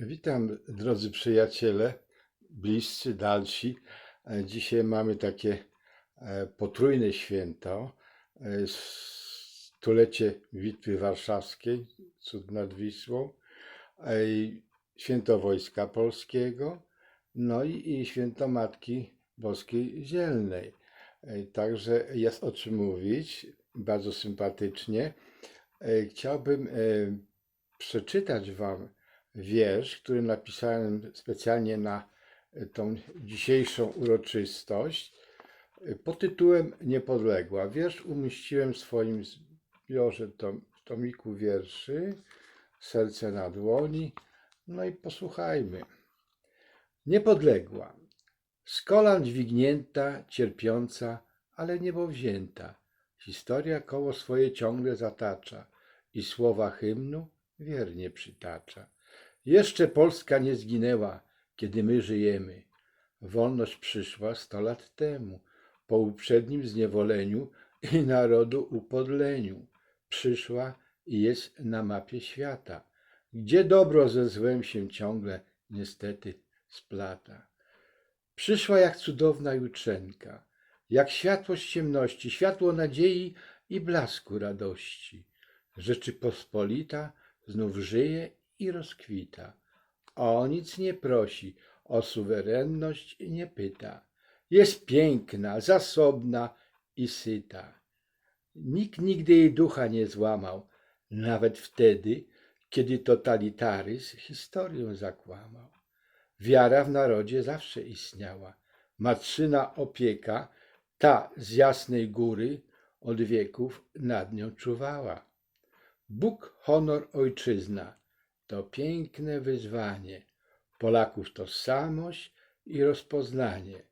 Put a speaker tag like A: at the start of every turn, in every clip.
A: Witam drodzy przyjaciele, bliscy, dalsi. E, Dzisiaj mamy takie e, potrójne święto, e, stulecie Bitwy Warszawskiej, cud nad Wisłą, święto Wojska Polskiego, no i, święto Matki Boskiej Zielnej. Także jest o czym mówić, bardzo sympatycznie. Chciałbym przeczytać Wam wiersz, który napisałem specjalnie na e, tą dzisiejszą uroczystość e, pod tytułem Niepodległa. Wiersz umieściłem w swoim zbiorze tom, tomiku wierszy Serce na dłoni. No i posłuchajmy. Niepodległa. Z kolan dźwignięta, cierpiąca, ale niebowzięta. Historia koło swoje ciągle zatacza i słowa hymnu wiernie przytacza. Jeszcze Polska nie zginęła, kiedy my żyjemy. Wolność przyszła sto lat temu, po uprzednim zniewoleniu i narodu upodleniu. Przyszła i jest na mapie świata, gdzie dobro ze złem się ciągle niestety splata. Przyszła jak cudowna jutrzenka, jak światłość ciemności, światło nadziei i blasku radości. Rzeczypospolita znów żyje i rozkwita. O nic nie prosi, o suwerenność nie pyta. Jest piękna, zasobna i syta. Nikt nigdy jej ducha nie złamał, nawet wtedy, kiedy totalitaryzm historię zakłamał. Wiara w narodzie zawsze istniała. Matczyna opieka, ta z jasnej góry od wieków nad nią czuwała. Bóg, honor, ojczyzna to piękne wyzwanie. Polaków tożsamość i rozpoznanie.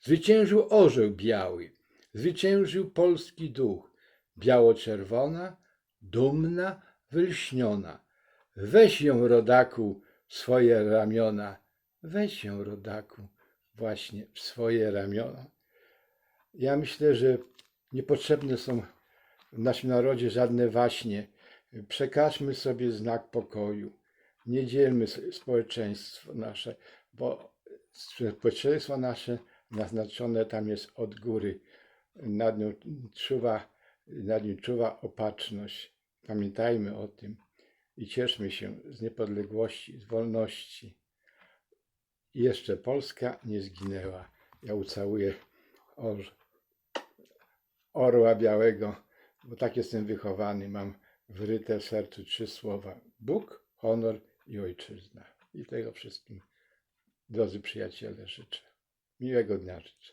A: Zwyciężył orzeł biały, zwyciężył polski duch. Biało-czerwona, dumna, wylśniona. Weź ją, rodaku, w swoje ramiona. Weź ją, rodaku, właśnie w swoje ramiona. Ja myślę, że niepotrzebne są w naszym narodzie żadne waśnie. Przekażmy sobie znak pokoju. Nie dzielmy społeczeństwo nasze, bo społeczeństwo nasze naznaczone tam jest od góry. Nad nią czuwa, nad nim czuwa opatrzność. Pamiętajmy o tym i cieszmy się z niepodległości, z wolności. I jeszcze Polska nie zginęła. Ja ucałuję or, orła białego, bo tak jestem wychowany. Mam wryte w sercu trzy słowa: Bóg, honor i ojczyzna. I tego wszystkim, drodzy przyjaciele, życzę. Miłego dnia życzę.